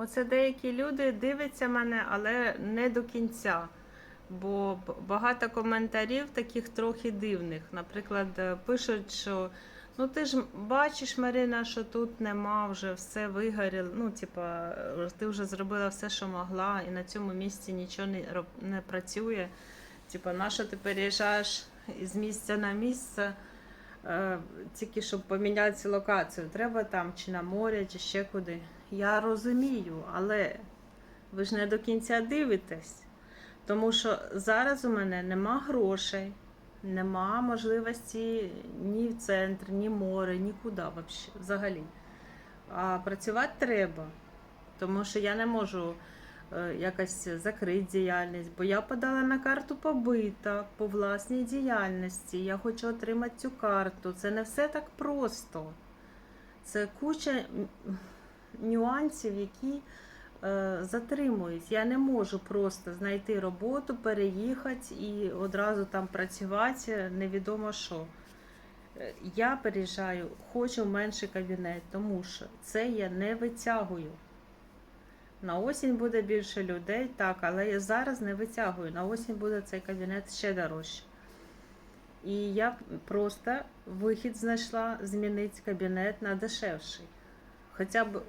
Оце деякі люди дивляться мене, але не до кінця. Бо багато коментарів таких трохи дивних. Наприклад, е, пишуть, що ну ти ж бачиш, Марина, що тут нема вже все вигоріло. Ну, типа, е, ти вже зробила все, що могла, і на цьому місці нічого не, не працює. Типа, на що ти переїжджаєш з місця на місце, е, тільки щоб поміняти локацію. Треба там чи на море, чи ще куди. Я розумію, але ви ж не до кінця дивитесь. Тому що зараз у мене нема грошей, нема можливості ні в центр, ні море, нікуди взагалі. А працювати треба, тому що я не можу е, якось закрити діяльність, бо я подала на карту побита по власній діяльності. Я хочу отримати цю карту. Це не все так просто. Це куча нюансів, які е, затримують. Я не можу просто знайти роботу, переїхати і одразу там працювати, невідомо що. Е, Я переїжджаю, хочу менший кабінет, тому що це я не витягую. На осінь буде більше людей, так, але я зараз не витягую. На осінь буде цей кабінет ще дорожче. І я просто вихід знайшла змінити кабінет на дешевший. Хоча б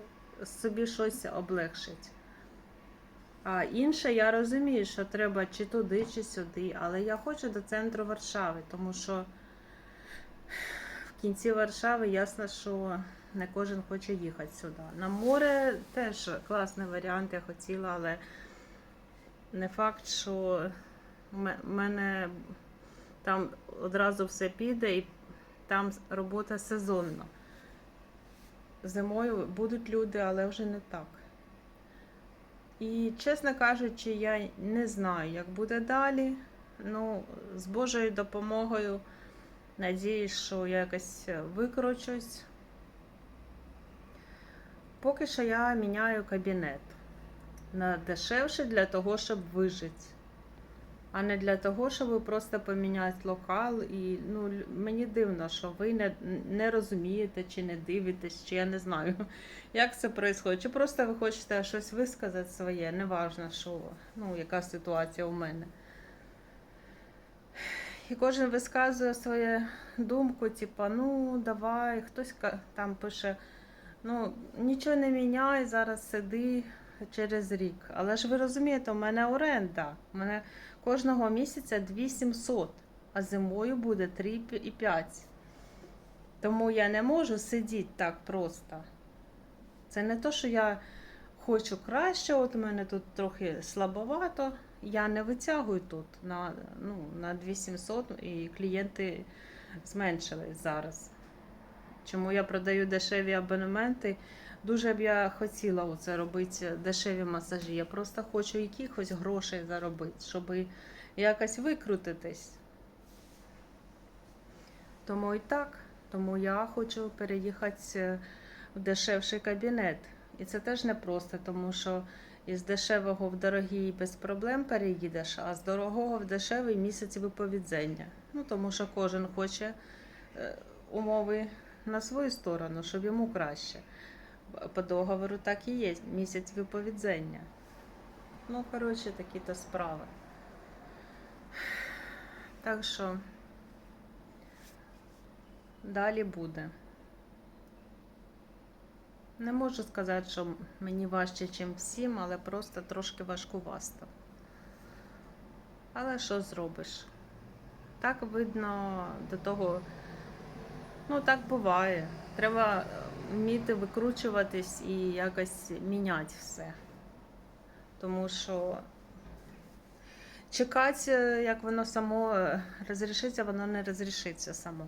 собі щось облегшить. А інше я розумію, що треба чи туди, чи сюди, але я хочу до центру Варшави, тому що в кінці Варшави ясно, що не кожен хоче їхати сюди. На море теж класний варіант, я хотіла, але не факт, що в мене там одразу все піде і там робота сезонна. Зимою будуть люди, але вже не так. І, чесно кажучи, я не знаю, як буде далі. Ну, з Божою допомогою надіюсь, що я якось викручусь. Поки що я міняю кабінет на дешевше для того, щоб вижити. А не для того, щоб просто поміняти локал. І ну, мені дивно, що ви не, не розумієте, чи не дивитесь, чи я не знаю, як це відбувається. Чи просто ви хочете щось висказати своє, неважно, що, ну, яка ситуація у мене. І кожен висказує свою думку, типа, ну давай, хтось там пише, ну нічого не міняй, зараз сиди через рік. Але ж ви розумієте, у мене оренда. У мене кожного місяця 2700, а зимою буде 3,5. Тому я не можу сидіти так просто. Це не то, що я хочу краще, от у мене тут трохи слабовато. Я не витягую тут на, ну, на 2700 і клієнти зменшились зараз. Чому я продаю дешеві абонементи? Дуже б я хотіла оце робити дешеві масажі. Я просто хочу якихось грошей заробити, щоб якось викрутитись. Тому і так. Тому я хочу переїхати в дешевший кабінет. І це теж непросто, тому що із дешевого в дорогий без проблем переїдеш, а з дорогого в дешевий місяць виповідзення. Ну, тому що кожен хоче е, умови на свою сторону, щоб йому краще. По договору так і є, місяць виповідзення. Ну, коротше, такі то справи. Так що далі буде. Не можу сказати, що мені важче, ніж всім, але просто трошки важкувасто. Але що зробиш? Так видно до того, ну так буває. Треба вміти викручуватись і якось міняти все. Тому що чекати, як воно само розрішиться, воно не розрішиться само.